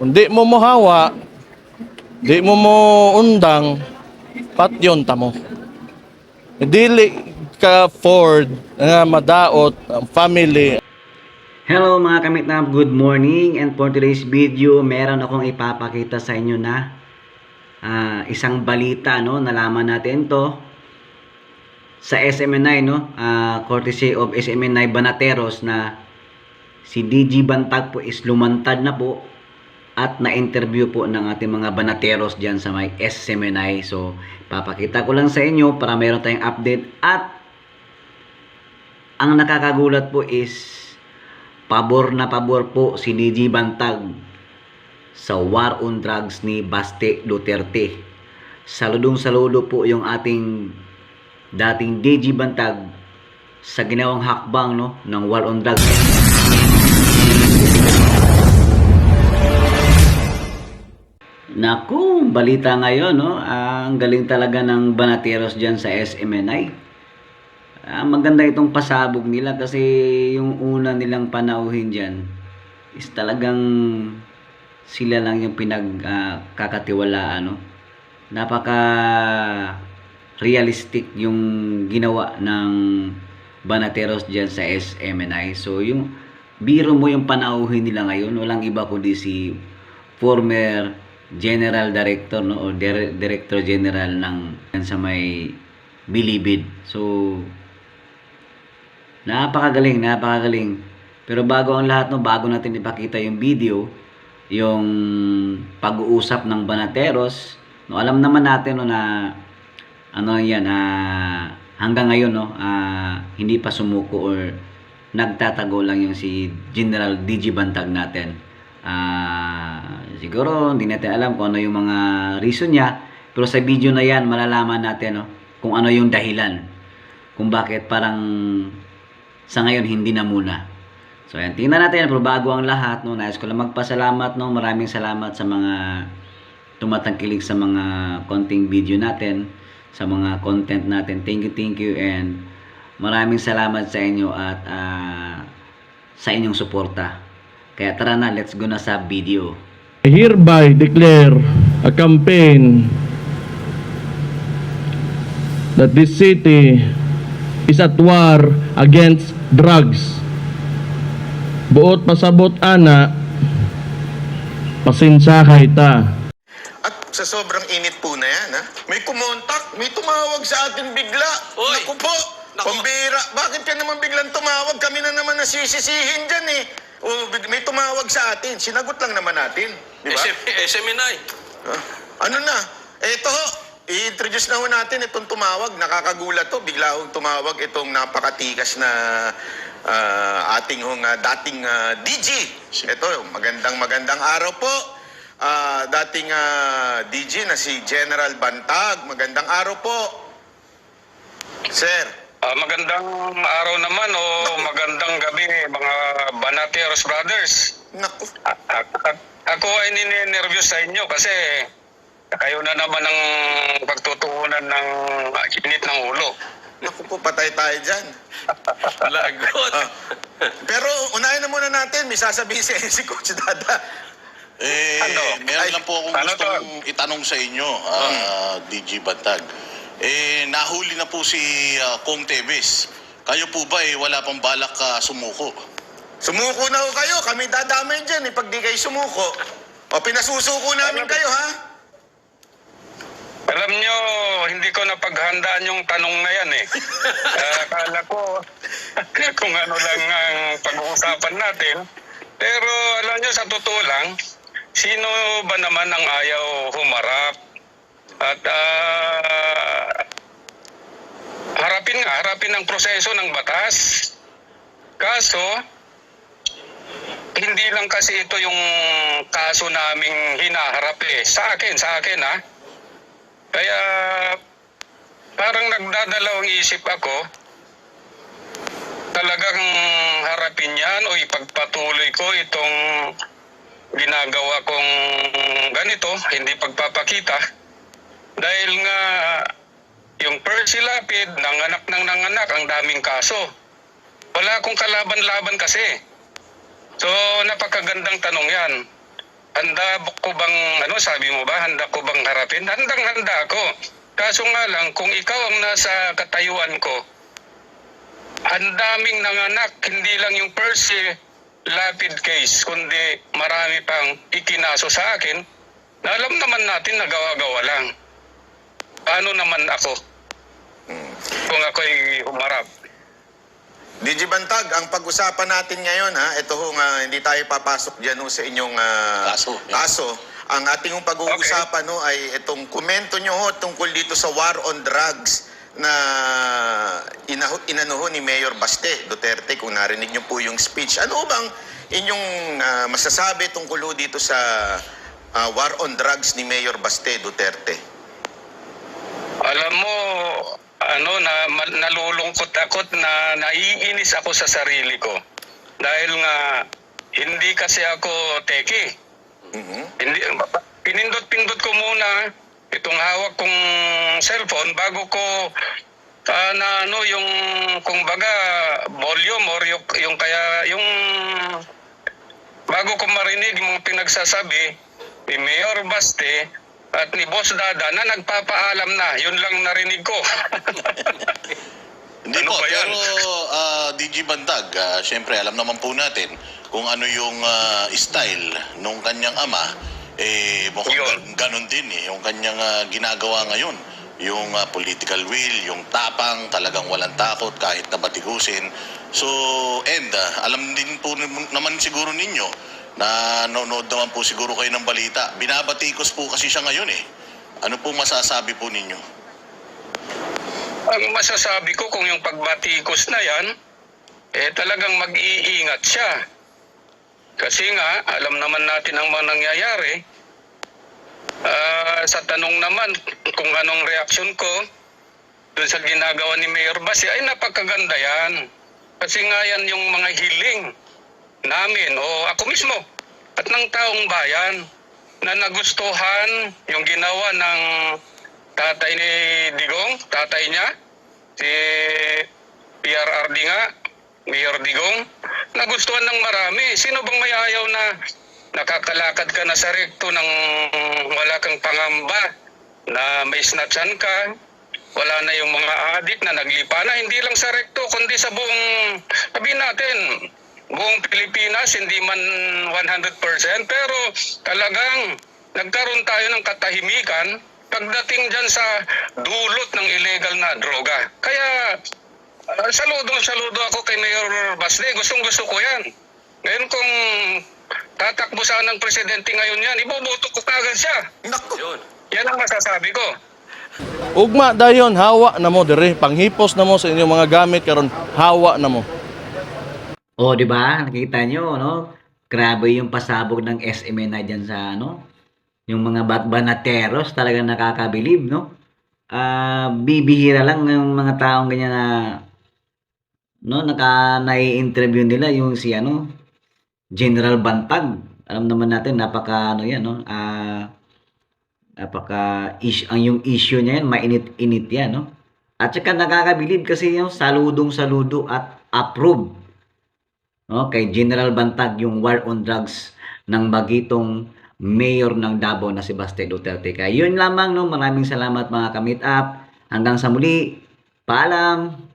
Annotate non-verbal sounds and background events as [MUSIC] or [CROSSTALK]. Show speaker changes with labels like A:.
A: Kung di mo mohawa, di mo mo undang, pat yun tamo. Dili ka Ford nga madaot ang family.
B: Hello mga kamitnap, good morning. And for today's video meron akong ipapakita sa inyo na ah, isang balita no, nalaman natin to sa SMNI no, ah, courtesy of SMNI Banateros na si DG Bantag po is lumantad na po at na-interview po ng ating mga banateros dyan sa may SMNI. So, papakita ko lang sa inyo para meron tayong update at ang nakakagulat po is pabor na pabor po si DG Bantag sa war on drugs ni Baste Duterte. Saludong saludo po yung ating dating DG Bantag sa ginawang hakbang no ng war on drugs. Naku, balita ngayon no, ang galing talaga ng banateros diyan sa SMNI. Ah, maganda itong pasabog nila kasi yung una nilang panauhin dyan is talagang sila lang yung pinagkakatiwalaan. no? Napaka realistic yung ginawa ng Banateros dyan sa SMNI. So yung biro mo yung panauhin nila ngayon, walang iba kundi si former General Director no or Dire- Director General ng yan sa may Bilibid. So Napakagaling, napakagaling. Pero bago ang lahat, no, bago natin ipakita yung video, yung pag-uusap ng Banateros, no, alam naman natin no, na ano yan, ah, hanggang ngayon, no, ah, hindi pa sumuko or nagtatago lang yung si General DG Bantag natin. Ah, siguro hindi natin alam kung ano yung mga reason niya, pero sa video na yan, malalaman natin no, kung ano yung dahilan. Kung bakit parang sa ngayon hindi na muna. So ayan, tingnan natin pero bago ang lahat, no, nais ko lang magpasalamat, no, maraming salamat sa mga tumatangkilik sa mga konting video natin, sa mga content natin. Thank you, thank you and maraming salamat sa inyo at ah, sa inyong suporta. Kaya tara na, let's go na sa video.
A: I hereby declare a campaign that this city is at war against drugs. Buot pasabot ana, pasensya kay ta.
C: At sa sobrang init po na yan, ha? May kumontak, may tumawag sa atin bigla.
D: Oy!
C: Naku po,
D: Naku.
C: pambira. Bakit ka naman biglang tumawag? Kami na naman nasisisihin dyan eh. O, big- may tumawag sa atin. Sinagot lang naman natin. Di ba?
D: SM, SMNI.
C: Ah, ano na? Eto ho, i-introduce na ho natin itong tumawag. Nakakagulat to. Bigla hong tumawag itong napakatikas na ah, ating hong ah, dating ah, DG. Ito, magandang magandang araw po. Ah, dating ah, DG na si General Bantag. Magandang araw po. Sir.
E: Ah, magandang araw naman o magandang gabi mga Banateros Brothers.
C: Naku,
E: A- a- a- ako ay nininervyos sa inyo kasi kayo na naman ang pagtutuunan ng init ng ulo.
C: naku po, patay tayo dyan. [LAUGHS]
D: Lagot.
C: Ah, pero unahin na muna natin, may sasabihin si, [LAUGHS] si Coach Dada.
F: Eh,
E: Ano?
F: meron
C: Ay,
F: lang po akong
E: ano
F: gustong itanong sa inyo, ah, DG Bantag. Eh, nahuli na po si ah, Kong Tevez. Kayo po ba eh, wala pang balak ah, sumuko?
C: Sumuko na ho kayo, kami dadamay dyan eh, pag di kayo sumuko. O pinasusuko namin kayo ha?
E: Alam nyo, hindi ko napaghandaan yung tanong na yan eh. [LAUGHS] Ah, Akala ko [LAUGHS] kung ano lang ang pag-uusapan natin. Pero alam nyo, sa totoo lang, sino ba naman ang ayaw humarap? At ah, harapin nga, harapin ang proseso ng batas. Kaso, hindi lang kasi ito yung kaso naming hinaharap eh. Sa akin, sa akin ha. Kaya parang nagdadalawang isip ako talagang harapin yan o ipagpatuloy ko itong ginagawa kong ganito, hindi pagpapakita. Dahil nga yung Percy Lapid, nanganak ng nanganak, ang daming kaso. Wala akong kalaban-laban kasi. So, napakagandang tanong yan. handa ko bang, ano sabi mo ba, handa ko bang harapin? Handang handa ako. Kaso nga lang, kung ikaw ang nasa katayuan ko, ang daming nanganak, hindi lang yung Percy lapid case, kundi marami pang ikinaso sa akin, na alam naman natin na gawa-gawa lang. Paano naman ako? Kung ako'y humarap.
C: DJ Bantag, ang pag-usapan natin ngayon ha, ito ho nga, hindi tayo papasok dyan ho sa inyong ah,
F: Kaso, yeah.
C: kaso. Ang ating hong pag-uusapan ho ay itong komento nyo ho tungkol dito sa war on drugs na inaho, inano ho ni Mayor Baste Duterte kung narinig nyo po yung speech. Ano ho bang inyong ah, masasabi tungkol ho dito sa ah, war on drugs ni Mayor Baste Duterte?
E: Alam mo, ano na nalulungkot ako na naiinis ako sa sarili ko. Dahil nga hindi kasi ako teki.
C: Mhm.
E: Hindi pinindot-pindot ko muna itong hawak kong cellphone bago ko ah, na ano yung kung baga volume or yung, yung kaya yung bago ko marinig mga pinagsasabi ni Mayor Baste at ni Boss Dada na nagpapaalam na. Yun lang narinig ko.
F: Hindi
E: Ano
F: po, pero ah, DG Bandag, ah, syempre alam naman po natin kung ano yung ah, style nung kanyang ama, eh mukhang
E: Yun.
F: gan- ganon din eh, yung kanyang ah, ginagawa ngayon. Yung ah, political will, yung tapang, talagang walang takot kahit na batikusin. So, and ah, alam din po nam- naman siguro ninyo nanonood naman po siguro kayo ng balita. Binabatikos po kasi siya ngayon eh. Ano po masasabi po ninyo?
E: Ang masasabi ko kung yung pagbatikos na yan, eh talagang mag-iingat siya. Kasi nga, alam naman natin ang mga nangyayari. Ah, sa tanong naman kung anong reaksyon ko dun sa ginagawa ni Mayor Basi, ay napakaganda yan. Kasi nga yan yung mga hiling namin o ako mismo at ng taong bayan na nagustuhan yung ginawa ng tatay ni Digong, tatay niya, si PRRD nga, Mayor Digong, nagustuhan ng marami. Sino bang may ayaw na nakakalakad ka na sa rekto ng wala kang pangamba, na may snatchan ka, wala na yung mga adik na naglipa na, hindi lang sa rekto, kundi sa buong, sabihin natin, buong Pilipinas, hindi man 100%, pero talagang nagkaroon tayo ng katahimikan pagdating dyan sa dulot ng illegal na droga. Kaya, uh, saludo, saludo ako kay Mayor Basle. Gustong gusto ko yan. Ngayon kung tatakbo sana ng presidente ngayon yan, iboboto ko kagad siya.
C: Naku!
D: Yun.
E: Yan ang masasabi ko.
A: Ugma dayon hawa na mo dire panghipos na mo sa inyong mga gamit karon hawa na mo.
B: O, di ba? Nakita nyo, no? Grabe yung pasabog ng SMNI dyan sa, ano? Yung mga bat banateros, talagang nakakabilib, no? Ah, bibihira lang yung mga taong ganyan na, no? Naka, nai-interview nila yung si, ano? General Bantag. Alam naman natin, napaka, ano yan, no? Ah, napaka, is, ang yung issue niya yan, mainit-init yan, no? At saka nakakabilib kasi yung saludong saludo at approve no, kay General Bantag yung war on drugs ng bagitong mayor ng Davao na si Baste Duterte. Kaya yun lamang, no, maraming salamat mga kamit up. Hanggang sa muli, paalam!